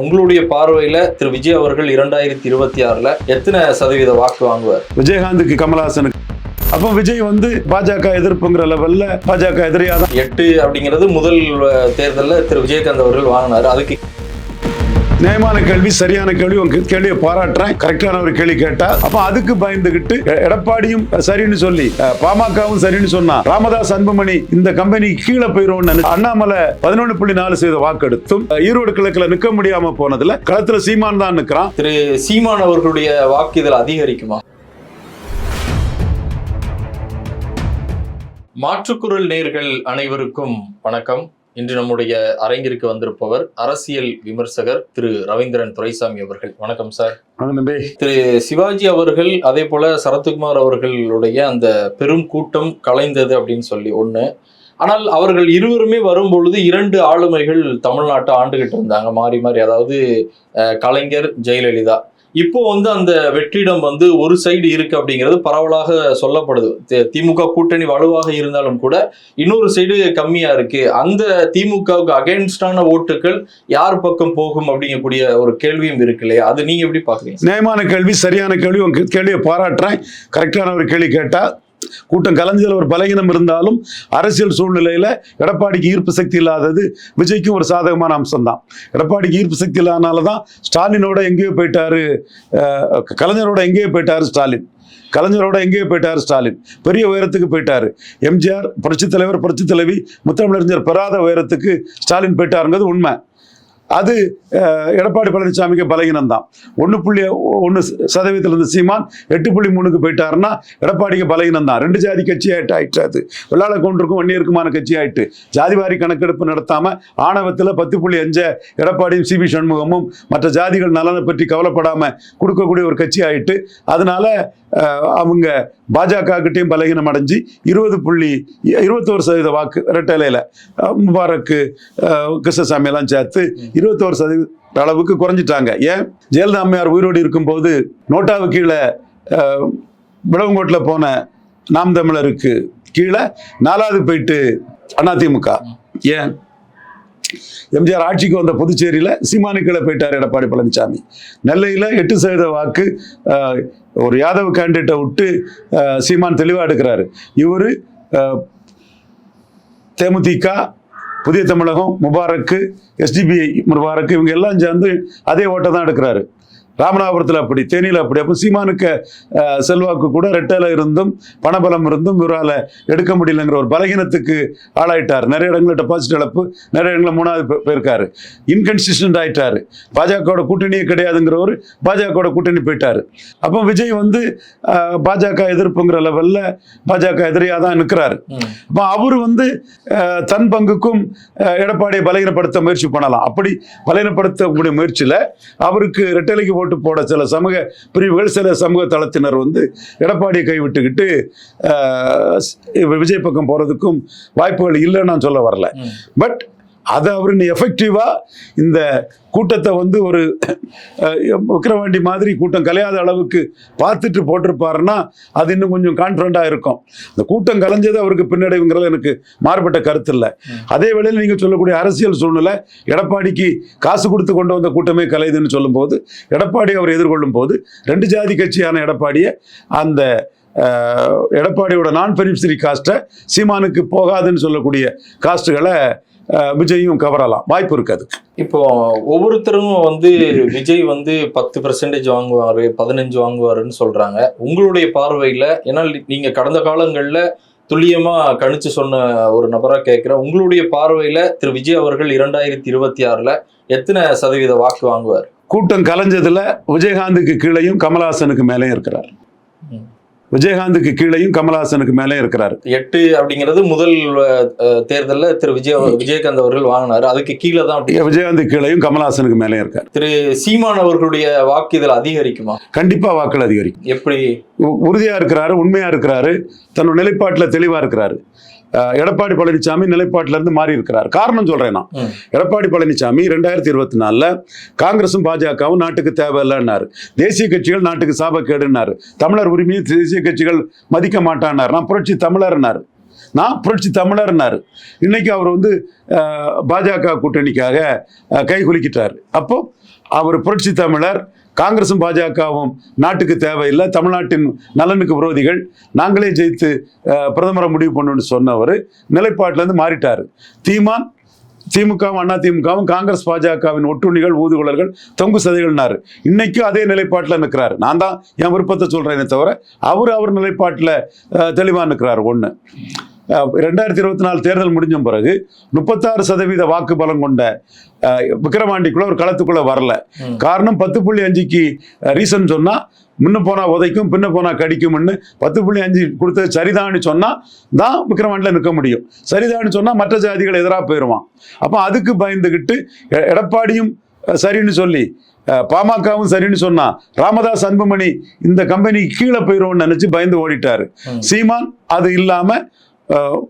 உங்களுடைய பார்வையில திரு விஜய் அவர்கள் இரண்டாயிரத்தி இருபத்தி ஆறுல எத்தனை சதவீத வாக்கு வாங்குவார்? விஜயகாந்துக்கு கமலஹாசனுக்கு. அப்போ விஜய் வந்து பாஜக எதிர்ப்புங்கிற லெவல்ல பாஜக எதிரியா தான். எட்டு அப்படிங்கிறது முதல் தேர்தல்ல திரு விஜயகாந்த் அவர்கள் வாங்கினாரு. அதுக்கு நியாயமான கேள்வி சரியான கேள்வி உங்க கேள்வியை பாராட்டுறேன். கரெக்டான ஒரு கேள்வி கேட்டா. அப்ப அதுக்கு பயந்துகிட்டு எடப்பாடியும் சரின்னு சொல்லி பாமகவும் சரின்னு சொன்னா ராமதாஸ் அன்புமணி இந்த கம்பெனி கீழே போயிரும் அண்ணாமலை பதினொன்று புள்ளி நாலு சதவீத வாக்கெடுத்தும் ஈரோடு கிழக்குல நிக்க முடியாம போனதுல களத்துல சீமான் தான் நிக்கிறான். திரு சீமான் அவர்களுடைய வாக்கு இதில் அதிகரிக்குமா? மாற்றுக்குரல் நேர்கள் அனைவருக்கும் வணக்கம். இன்று நம்முடைய அரங்கிற்கு வந்திருப்பவர் அரசியல் விமர்சகர் திரு ரவீந்திரன் துரைசாமி அவர்கள். வணக்கம் சார். திரு சிவாஜி அவர்கள் அதே போல சரத்குமார் அவர்களுடைய அந்த பெரும் கூட்டம் கலைந்தது அப்படின்னு சொல்லி ஒண்ணு. ஆனால் அவர்கள் இருவருமே வரும்பொழுது இரண்டு ஆளுமைகள் தமிழ்நாட்டை ஆண்டுகிட்டு இருந்தாங்க. மாறி மாறி. அதாவது அஹ், கலைஞர் ஜெயலலிதா. இப்போ வந்து அந்த வெற்றிடம் வந்து ஒரு சைடு இருக்கு அப்படிங்கிறது பரவலாக சொல்லப்படுது. திமுக கூட்டணி வலுவாக இருந்தாலும் கூட இன்னொரு சைடு கம்மியா இருக்கு. அந்த திமுகவுக்கு அகேன்ஸ்டான ஓட்டுகள் யார் பக்கம் போகும் அப்படிங்கக்கூடிய ஒரு கேள்வியும் இருக்கு இல்லையா? அது நீங்க எப்படி பாக்குறீங்க நியாயமான கேள்வி சரியான கேள்வி உங்க கேள்வியை பாராட்டுறேன். கரெக்டான ஒரு கேள்வி கேட்டா கூட்டம் கலைஞ்சதில் ஒரு பலகீனம் இருந்தாலும் அரசியல் சூழ்நிலையில எடப்பாடிக்கு ஈர்ப்பு சக்தி இல்லாதது விஜய்க்கும் ஒரு சாதகமான அம்சம் தான் எடப்பாடிக்கு ஈர்ப்பு சக்தி இல்லாதனால தான் ஸ்டாலினோட எங்கேயோ போயிட்டாரு கலைஞரோட எங்கேயோ போயிட்டாரு ஸ்டாலின். கலைஞரோட எங்கேயோ போயிட்டாரு ஸ்டாலின். பெரிய உயரத்துக்கு போயிட்டாரு. எம்ஜிஆர் புரட்சித் தலைவர் புரட்சித் தலைவி முத்தமிழறிஞர் பெறாத உயரத்துக்கு ஸ்டாலின் போயிட்டாருங்கிறது உண்மை. அது எடப்பாடி பழனிசாமிக்கு பலகீனம் தான் ஒன்று புள்ளி ஒன்று சதவீதத்தில் இருந்த சீமான் எட்டு புள்ளி மூணுக்கு போயிட்டாருன்னா எடப்பாடிக்கு பலகீனம் தான் ரெண்டு ஜாதி கட்சி ஆகிட்டு ஆயிட்டு அது. வெள்ளாள கவுண்டருக்கும் வன்னியருக்குமான கட்சி ஆயிட்டு. ஜாதிவாரி கணக்கெடுப்பு நடத்தாமல் ஆணவத்தில் பத்து புள்ளி அஞ்ச எடப்பாடியும் சிபி சண்முகமும் மற்ற ஜாதிகள் நலனை பற்றி கவலைப்படாமல் கொடுக்கக்கூடிய ஒரு கட்சி ஆயிட்டு அதனால அவங்க பாஜகிட்டையும் பலகீனம் அடைஞ்சு இருபது புள்ளி இருபத்தோரு சதவீத வாக்கு ரெட்டலையில் முபாரக்கு கிருஷ்ணசாமி எல்லாம் சேர்த்து இருபத்தோரு சதவீத அளவுக்கு குறைஞ்சிட்டாங்க. ஏன்? ஜெயலலிதா அம்மையார் உயிரோடு இருக்கும்போது நோட்டாவு கீழே விளவங்கோட்டில் போன நாம் தமிழருக்கு கீழே நாலாவது போயிட்டு அதிமுக. ஏன்? எம்ஜிஆர் ஆட்சிக்கு வந்த புதுச்சேரியில் சீமானு கீழே போயிட்டார் எடப்பாடி பழனிசாமி நெல்லையில் எட்டு சதவீத வாக்கு ஒரு யாதவ் கேண்டிடேட்டை விட்டு அஹ், சீமான் தெளிவாக எடுக்கிறாரு. இவர் தேமுதிக புதிய தமிழகம் முபாரக்கு எஸ்டிபிஐ முபாரக்கு இவங்க எல்லாம் சேர்ந்து அதே ஓட்டை தான் எடுக்கிறாரு. ராமநாதபுரத்தில் அப்படி தேனியில் அப்படி. அப்போ சீமானுக்கு செல்வாக்கு கூட ரெட்டையில் இருந்தும் பணபலம் இருந்தும் இவரால் எடுக்க முடியலங்கிற ஒரு பலகீனத்துக்கு ஆளாயிட்டார். நிறைய இடங்களில் டெபாசிட் இழப்பு நிறைய இடங்களில் மூணாவது போயிருக்காரு. இன்கன்சிஸ்டன்ட் ஆயிட்டாரு. பாஜகவோட கூட்டணியே கிடையாதுங்கிறவர் பாஜகவோட கூட்டணி போயிட்டாரு. அப்போ விஜய் வந்து பாஜக எதிர்ப்புங்கிற லெவலில் பாஜக எதிரியாக தான் நிற்கிறாரு. அப்போ அவர் வந்து தன் பங்குக்கும் எடப்பாடியை பலகீனப்படுத்த முயற்சி பண்ணலாம். அப்படி பலகீனப்படுத்தக்கூடிய முயற்சியில் அவருக்கு ரெட்டலைக்கு ஓட்டு போட சில சமூக பிரிவுகள் சில சமூக தளத்தினர் வந்து எடப்பாடியை கைவிட்டுக்கிட்டு விஜய் பக்கம் போகிறதுக்கும் வாய்ப்புகள் இல்லைன்னு நான் சொல்ல வரல. பட் அதை அவர் எஃபெக்டிவாக இந்த கூட்டத்தை வந்து ஒரு விக்கிரவாண்டி மாதிரி கூட்டம் கலையாத அளவுக்கு பார்த்துட்டு போட்டிருப்பாருன்னா அது இன்னும் கொஞ்சம் கான்ஃபிடண்ட்டாக இருக்கும். இந்த கூட்டம் கலைஞ்சது அவருக்கு பின்னடைவுங்கிறது எனக்கு மாறுபட்ட கருத்து இல்லை. அதே வேளையில் நீங்கள் சொல்லக்கூடிய அரசியல் சூழ்நிலை எடப்பாடிக்கு காசு கொடுத்து கொண்டு வந்த கூட்டமே கலையுதுன்னு சொல்லும்போது எடப்பாடி அவர் எதிர்கொள்ளும் போது ரெண்டு ஜாதி கட்சியான எடப்பாடியை அந்த எடப்பாடியோட நான் பெனிஃபிஷரி காஸ்ட்டை சீமானுக்கு போகாதுன்னு சொல்லக்கூடிய காஸ்ட்டுகளை விஜயும் கவரலாம் வாய்ப்பு இருக்காது. இப்போ ஒவ்வொருத்தரும் வந்து விஜய் வந்து பத்து பெர்சன்டேஜ் வாங்குவாரு பதினஞ்சு வாங்குவாருன்னு சொல்றாங்க. உங்களுடைய பார்வையில ஏன்னா நீங்க கடந்த காலங்கள்ல துல்லியமா கணிச்சு சொன்ன ஒரு நபரா கேட்கிறேன் உங்களுடைய பார்வையில திரு விஜய் அவர்கள் இரண்டாயிரத்தி இருபத்தி ஆறுல எத்தனை சதவீத வாக்கு வாங்குவார்? கூட்டம் கலைஞ்சதுல விஜயகாந்துக்கு கீழேயும் கமலஹாசனுக்கு மேலேயும் இருக்கிறார். விஜயகாந்துக்கு கீழேயும் கமலஹாசனுக்கு மேலே இருக்கிறார். எட்டு அப்படிங்கிறது முதல் தேர்தல்ல திரு விஜய் விஜயகாந்த் அவர்கள் வாங்கினாரு. அதுக்கு கீழே தான் அப்படி விஜயகாந்துக்கு கீழேயும் கமலஹாசனுக்கு மேலேயும் இருக்கார். திரு சீமான் அவர்களுடைய வாக்கு இதில் அதிகரிக்குமா? கண்டிப்பா வாக்கள் அதிகரிக்கும். எப்படி? உறுதியா இருக்கிறாரு உண்மையா இருக்கிறாரு தன்னோட நிலைப்பாட்டில் தெளிவா இருக்கிறாரு. எடப்பாடி பழனிசாமி நிலைப்பாட்டில இருந்து மாறி இருக்கிறார். காரணம் சொல்றேன் நான். எடப்பாடி பழனிசாமி ரெண்டாயிரத்தி இருபத்தி நாலுல காங்கிரசும் பாஜகவும் நாட்டுக்கு தேவையில்லைன்னாரு. தேசிய கட்சிகள் நாட்டுக்கு சாபக்கேடுன்னாரு. தமிழர் உரிமையை தேசிய கட்சிகள் மதிக்க மாட்டான்னாரு. நான் புரட்சி தமிழர்னாரு. நான் புரட்சி தமிழர்னாரு. இன்னைக்கு அவர் வந்து பாஜக கூட்டணிக்காக கை குலுக்கிட்டார். அப்போ அவர் புரட்சி தமிழர் காங்கிரசும் பாஜகவும் நாட்டுக்கு தேவையில்லை. தமிழ்நாட்டின் நலனுக்கு விரோதிகள். நாங்களே ஜெயித்து பிரதமரை முடிவு பண்ணணும்னு சொன்னவர் நிலைப்பாட்டிலேருந்து மாறிட்டார். தீமான் திமுகவும் அண்ணா திமுகவும் காங்கிரஸ் பாஜகவின் ஒட்டுண்ணிகள் ஊதுகுழல்கள் தொங்கு சதைகள்னாரு. இன்னைக்கும் அதே நிலைப்பாட்டில் நிற்கிறார் நான் தான் என் விருப்பத்தை சொல்றேனே தவிர அவர் அவர் நிலைப்பாட்டில் தெளிவாக நிற்கிறார் ஒன்று ரெண்டாயிரத்தி இருபத்தி நாலு தேர்தல் முடிஞ்ச பிறகு முப்பத்தாறு சதவீத வாக்கு பலம் கொண்ட அஹ், விக்கிரவாண்டிக்குள்ள ஒரு களத்துக்குள்ள வரல. காரணம் பத்து புள்ளி அஞ்சுக்கு ரீசன் சொன்னா முன்ன போனா உதைக்கும் பின்ன போனா கடிக்கும்னு பத்து புள்ளி அஞ்சு கொடுத்தது சரிதான்னு சொன்னா தான் விக்கிரவாண்டியில் நிற்க முடியும் சரிதான்னு சொன்னா மற்ற ஜாதிகள் எதிராக போயிடுவான் அப்போ அதுக்கு பயந்துகிட்டு எடப்பாடியும் சரின்னு சொல்லி பாமகவும் சரின்னு சொன்னா ராமதாஸ் அன்புமணி இந்த கம்பெனி கீழே போயிடும்னு நினைச்சு பயந்து ஓடிட்டாரு. சீமான் அது இல்லாம அஹ்,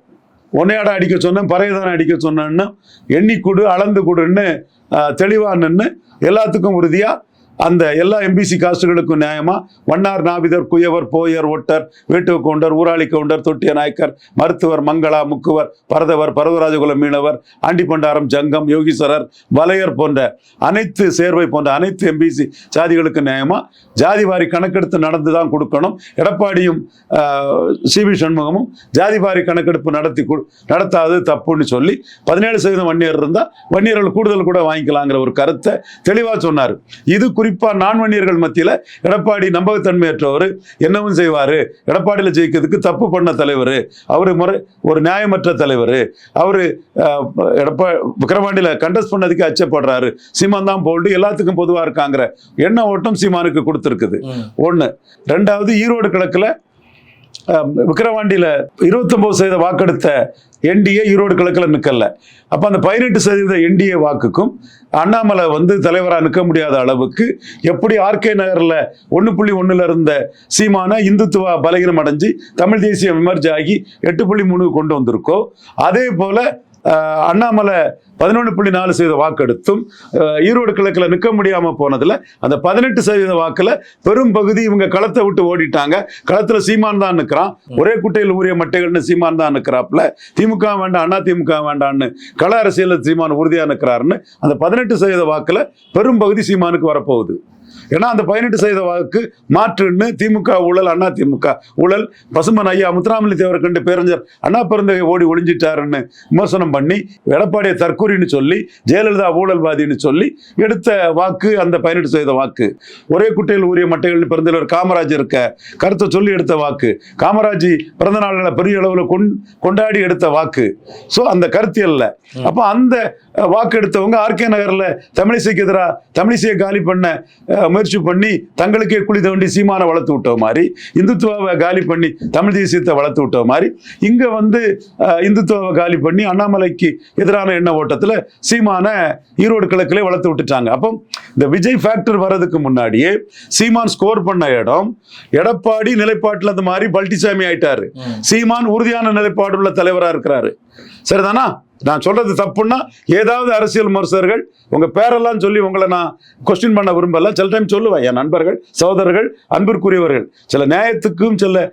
உன்னையாட அடிக்க சொன்னேன் பறையதான அடிக்க சொன்னேன்னு எண்ணி கொடு அளந்து கொடுன்னு தெளிவானன்னு எல்லாத்துக்கும் உறுதியாக அந்த எல்லா எம்பிசி காஸ்டுகளுக்கும் நியாயமா? வண்ணார் நாவிதர் குயவர் போயர் ஒட்டர் வேட்டுவ கவுண்டர் ஊராளி கவுண்டர் தொட்டிய நாயக்கர் மருத்துவர் மங்களா முக்குவர் பரதவர் பரதராஜகுல மீனவர் ஆண்டிபண்டாரம் ஜங்கம் யோகீஸ்வரர் வலையர் போன்ற அனைத்து சேர்வை போன்ற அனைத்து எம்பிசி சாதிகளுக்கு நியாயமா? ஜாதி வாரி கணக்கெடுத்து நடந்து தான் கொடுக்கணும். எடப்பாடியும் சி வி சண்முகமும் ஜாதி வாரி கணக்கெடுப்பு நடத்தி கொடு- நடத்தாது தப்புன்னு சொல்லி பதினேழு சதவீதம் வன்னியர் இருந்தால் வன்னியர்கள் கூடுதல் கூட வாங்கிக்கலாங்கிற ஒரு கருத்தை தெளிவாக சொன்னார். இது குறிப்பாக நான் வன்னியர்கள் மத்தியில் எடப்பாடி நம்பகத்தன்மையற்றவர் என்னவும் செய்வார். எடப்பாடியில் ஜெயிக்கிறதுக்கு தப்பு பண்ண தலைவர். அவர் முறை ஒரு நியாயமற்ற தலைவர். அவர் எடப்பா விக்கிரவாண்டியில் கண்டஸ்ட் பண்ணதுக்கு அச்சப்படுறாரு. சீமான் தான் போல்டு எல்லாத்துக்கும் பொதுவாக இருக்காங்கிற எண்ண ஓட்டம் சீமானுக்கு கொடுத்துருக்குது. ஒன்று ரெண்டாவது ஈரோடு கிழக்கில் விக்கிரவாண்டியில் இருபத்தொம்போது சதவீத வாக்கெடுத்த என்டிஏ ஈரோடு கிழக்கில் நிற்கல அப்போ அந்த பதினெட்டு சதவீத என்டிஏ வாக்குக்கும் அண்ணாமலை வந்து தலைவராக நிற்க முடியாத அளவுக்கு எப்படி ஆர்கே நகரில் ஒன்று புள்ளி ஒன்றில் இருந்த சீமான இந்துத்துவ பலகீனம் அடைஞ்சு தமிழ் தேசிய விமர்ஜாகி எட்டு புள்ளி மூணு கொண்டு வந்திருக்கோ அதே போல் அண்ணாமலை பதினொன்று புள்ளி நாலு சதவீத வாக்கெடுத்தும் ஈரோடு கிழக்கில் நிற்க முடியாமல் போனதில் அந்த பதினெட்டு சதவீத வாக்கில் பெரும் பகுதி இவங்க களத்தை விட்டு ஓடிட்டாங்க. களத்தில் சீமான் தான் நிற்கிறான் ஒரே குட்டையில் ஊறிய மட்டைகள்னு சீமான் தான் நிற்கிறாப்புல திமுக வேண்டாம் அண்ணா திமுக வேண்டான்னு கள அரசியலில் சீமான் உறுதியாக நிற்கிறாருன்னு அந்த பதினெட்டு சதவீத வாக்கில் பெரும் பகுதி சீமானுக்கு வரப்போகுது. ஏன்னா அந்த பதினெட்டு சதவீத வாக்கு மாற்றுன்னு திமுக ஊழல் அண்ணா திமுக ஊழல். பசுமன் ஐயா முத்துராமலிங்க தேவர் கண்டு பேரஞ்சர் அண்ணா பிறந்தகை ஓடி ஒளிஞ்சிட்டாருன்னு விமர்சனம் பண்ணி எடப்பாடியை தற்கூரின்னு சொல்லி ஜெயலலிதா ஊழல்வாதின்னு சொல்லி எடுத்த வாக்கு அந்த பதினெட்டு சதவீத வாக்கு. ஒரே குட்டையில் ஊறிய மட்டைகள் பிறந்தவர் காமராஜ் இருக்க கருத்தை சொல்லி எடுத்த வாக்கு. காமராஜ் பிறந்த நாள்களை பெரிய அளவில் கொண் கொண்டாடி எடுத்த வாக்கு. ஸோ அந்த கருத்தியல்ல அப்போ அந்த வாக்கு எடுத்தவங்க ஆர்கே நகர்ல தமிழிசைக்கு எதிராக தமிழிசையை காலி பண்ண முயற்சி பண்ணி தங்களுக்கே குழி தோண்டி சீமானை வளர்த்து விட்ட மாதிரி இந்துத்துவாவை காலி பண்ணி தமிழ் தேசியத்தை வளர்த்து விட்ட மாதிரி இங்க வந்து இந்துத்துவாவை காலி பண்ணி அண்ணாமலைக்கு எதிரான எண்ண ஓட்டத்துல சீமான ஈரோடு கிழக்கிலே வளர்த்து விட்டுட்டாங்க. அப்போ இந்த விஜய் ஃபேக்டர் வர்றதுக்கு முன்னாடியே சீமான் ஸ்கோர் பண்ண இடம் எடப்பாடி நிலைப்பாட்டில் அந்த மாதிரி பல்டிசாமி ஆயிட்டாரு. சீமான் உறுதியான நிலைப்பாடு உள்ள தலைவரா இருக்கிறாரு. சரிதானா? நான் சொல்றது தப்புன்னா ஏதாவது அரசியல் விமர்சகர்கள் உங்க பேரெல்லாம் சொல்லி உங்களை நான் கொஸ்டின் பண்ண விரும்பல. சில டைம் சொல்லுவேன். என் நண்பர்கள் சகோதரர்கள் அன்பிற்குரியவர்கள் சில நியாயத்துக்கும் சில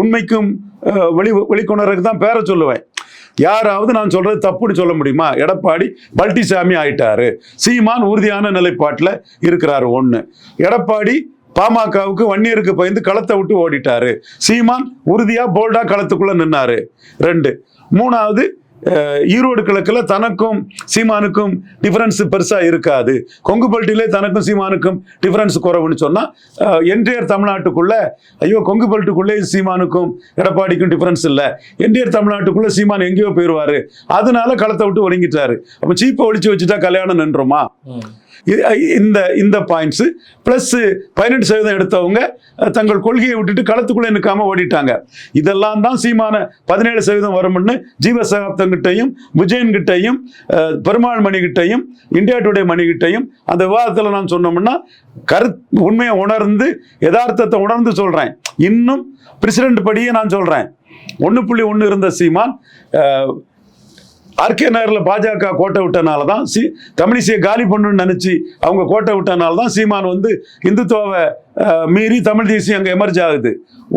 உண்மைக்கும் வெளி வெளிக்கொணருக்கு தான் பேரை சொல்லுவேன். யாராவது நான் சொல்றது தப்புன்னு சொல்ல முடியுமா? எடப்பாடி பழனிசாமி ஆயிட்டாரு. சீமான் உறுதியான நிலைப்பாட்டில் இருக்கிறாரு ஒன்று எடப்பாடி பாமகவுக்கு வன்னியருக்கு பயந்து களத்தை விட்டு ஓடிட்டாரு. சீமான் உறுதியா போல்டா களத்துக்குள்ள நின்னாரு. ரெண்டு. மூணாவது ஈரோடு கிழக்குல தனக்கும் சீமானுக்கும் டிஃபரன்ஸ் பெருசா இருக்காது. கொங்குபல்ட்டிலே தனக்கும் சீமானுக்கும் டிஃபரன்ஸ் குறைவுன்னு சொன்னா என்டிஆர் தமிழ்நாட்டுக்குள்ள ஐயோ கொங்குபல்ட்டுக்குள்ளே சீமானுக்கும் எடப்பாடிக்கும் டிஃபரன்ஸ் இல்லை. என்டிஆர் தமிழ்நாட்டுக்குள்ள சீமான் எங்கேயோ போயிடுவார் அதனால களத்தை விட்டு ஒதுங்கிட்டாரு அப்போ சீப்பை ஒழிச்சு வச்சுட்டா கல்யாணம் நின்றுமா? இது- இந்த இந்த பாயிண்ட்ஸு ப்ளஸ்ஸு பதினெட்டு சதவீதம் எடுத்தவங்க தங்கள் கொள்கையை விட்டுட்டு களத்துக்குள்ளே நிற்காமல் ஓடிட்டாங்க. இதெல்லாம் தான் சீமான பதினேழு சதவீதம் வரும்னு ஜீவ விஜயன்கிட்டையும் பெருமாள் மணிகிட்டையும் இந்தியா டுடே மணிகிட்டையும் அந்த விவாதத்தில் நான் சொன்னோம்னா கரு உண்மையை உணர்ந்து யதார்த்தத்தை உணர்ந்து சொல்கிறேன் இன்னும் பிரசிடென்ட் படியே நான் சொல்கிறேன் ஒன்று புள்ளி ஒன்று இருந்த சீமான் ஆர்கே நகரில் பாஜக கோட்டை விட்டனால தான் சி தமிழிசையை காலி பண்ணுன்னு நினச்சி அவங்க கோட்டை விட்டனால தான் சீமான் வந்து இந்துத்துவாவை மீறி தமிழ் தேசியம் அங்கே எமர்ஜ் ஆகுது.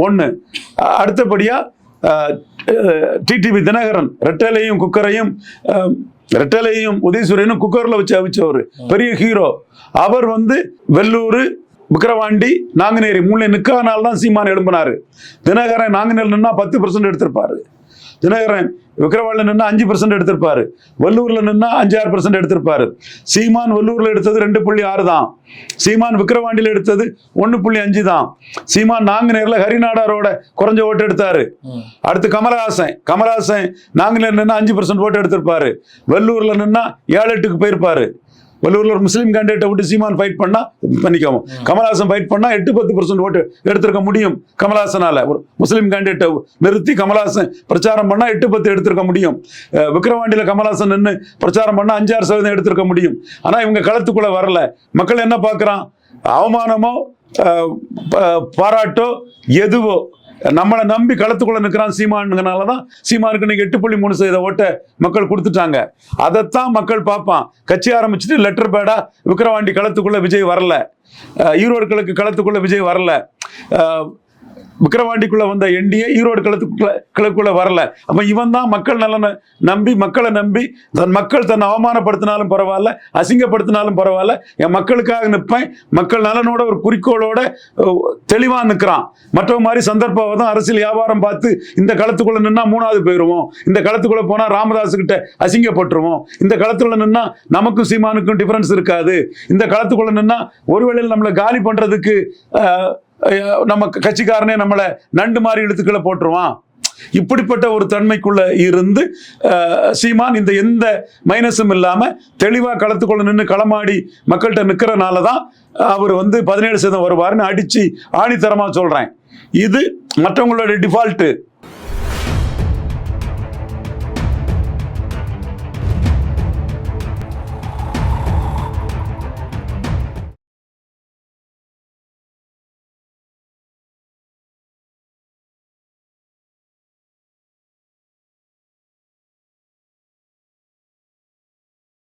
ஒன்று அடுத்தபடியாக டிடிவி தினகரன் ரெட்டலையும் குக்கரையும் ரெட்டலையும் உதயசூரியனும் குக்கரில் வச்சு அவிச்சவர் பெரிய ஹீரோ அவர் வந்து வெள்ளூர் விக்கிரவாண்டி நாங்குநேரி மூணு நிற்காதனால தான் சீமான் எழும்பினார். தினகரன் நாங்குநேரில் நின்னா பத்து பர்சன்ட் எடுத்திருப்பாரு. தினகரன் விக்கிரவாண்டில் நின்னா அஞ்சு பர்சன்ட் எடுத்திருப்பாரு. வல்லூர்ல நின்னா அஞ்சாறு பர்சன்ட் எடுத்திருப்பாரு. சீமான் வல்லூர்ல எடுத்தது ரெண்டு புள்ளி ஆறு தான். சீமான் விக்கிரவாண்டியில் எடுத்தது ஒன்று புள்ளி அஞ்சு தான். சீமான் நாங்குநேரில் ஹரிநாடாரோட குறைஞ்ச ஓட்டு எடுத்தாரு. அடுத்து கமலஹாசன். கமலஹாசன் நாங்குநேர் நின்னா அஞ்சு பர்சன்ட் ஓட்டு எடுத்திருப்பாரு. வெள்ளூர்ல நின்னா ஏழு எட்டுக்கு போயிருப்பாரு. வெள்ளூர்ல ஒரு முஸ்லீம் கேண்டிடேட்டை விட்டு சீமான் ஃபைட் பண்ணா பண்ணிக்கோங்க கமலஹாசன் ஃபைட் பண்ணா எட்டு பத்து பர்சன்ட் ஓட்டு எடுத்திருக்க முடியும் கமலஹாசனால. ஒரு முஸ்லீம் கேண்டிடேட்டை நிறுத்தி கமலஹாசன் பிரச்சாரம் பண்ணா எட்டு பத்து எடுத்திருக்க முடியும். அஹ் விக்கிரவாண்டியில கமலஹாசன் நின்று பிரச்சாரம் பண்ணா அஞ்சாறு சதவீதம் எடுத்திருக்க முடியும். ஆனா இவங்க களத்துக்குள்ள வரல. மக்கள் என்ன பார்க்கறான் அவமானமோ பாராட்டோ எதுவோ நம்மளை நம்பி களத்துக்குள்ள நிற்கிறான் சீமானுங்கனால தான் சீமானுக்கு இன்னைக்கு எட்டு புள்ளி மூணு சதவீத ஓட்டை மக்கள் கொடுத்துட்டாங்க. அதைத்தான் மக்கள் பார்ப்பான். கட்சி ஆரம்பிச்சுட்டு லெட்டர் பேடா விக்கிரவாண்டி களத்துக்குள்ள விஜய் வரல. அஹ் ஈரோடு கிழக்கு களத்துக்குள்ள விஜய் வரல. அஹ் விக்கிரவாண்டிக்குள்ள வந்த என்டிஏ ஈரோடு களத்துக்குள்ள கிழக்குள்ள வரல. அப்ப இவன் தான் மக்கள் நலனை நம்பி மக்களை நம்பி தன் மக்கள் தன்னை அவமானப்படுத்தினாலும் பரவாயில்ல அசிங்கப்படுத்தினாலும் பரவாயில்ல என் மக்களுக்காக நிற்பேன். மக்கள் நலனோட ஒரு குறிக்கோளோட தெளிவா நிற்கிறான் மற்றவங்க மாதிரி சந்தர்ப்பம் தான் அரசியல் வியாபாரம் பார்த்து இந்த களத்துக்குள்ள நின்னா மூணாவது போயிடுவோம் இந்த களத்துக்குள்ள போனா ராமதாஸ் கிட்ட அசிங்கப்பட்டுருவோம். இந்த களத்துக்குள்ள நின்னா நமக்கும் சீமானுக்கும் டிஃபரன்ஸ் இருக்காது. இந்த களத்துக்குள்ள நின்னா ஒருவேளை நம்மளை காலி பண்றதுக்கு நம்ம கட்சிக்காரனே நம்மளை நண்டு மாதிரி இழுத்துக்களை போட்டுருவான். இப்படிப்பட்ட ஒரு தன்மைக்குள்ள இருந்து சீமான் இந்த எந்த மைனஸும் இல்லாம தெளிவா களத்துக்குள்ள நின்று களமாடி மக்கள்கிட்ட நிற்கிறனால தான் அவர் வந்து பதினேழு சதம் வருவாருன்னு அடிச்சு ஆணித்தரமா சொல்றேன். இது மற்றவங்களோட டிஃபால்ட்டு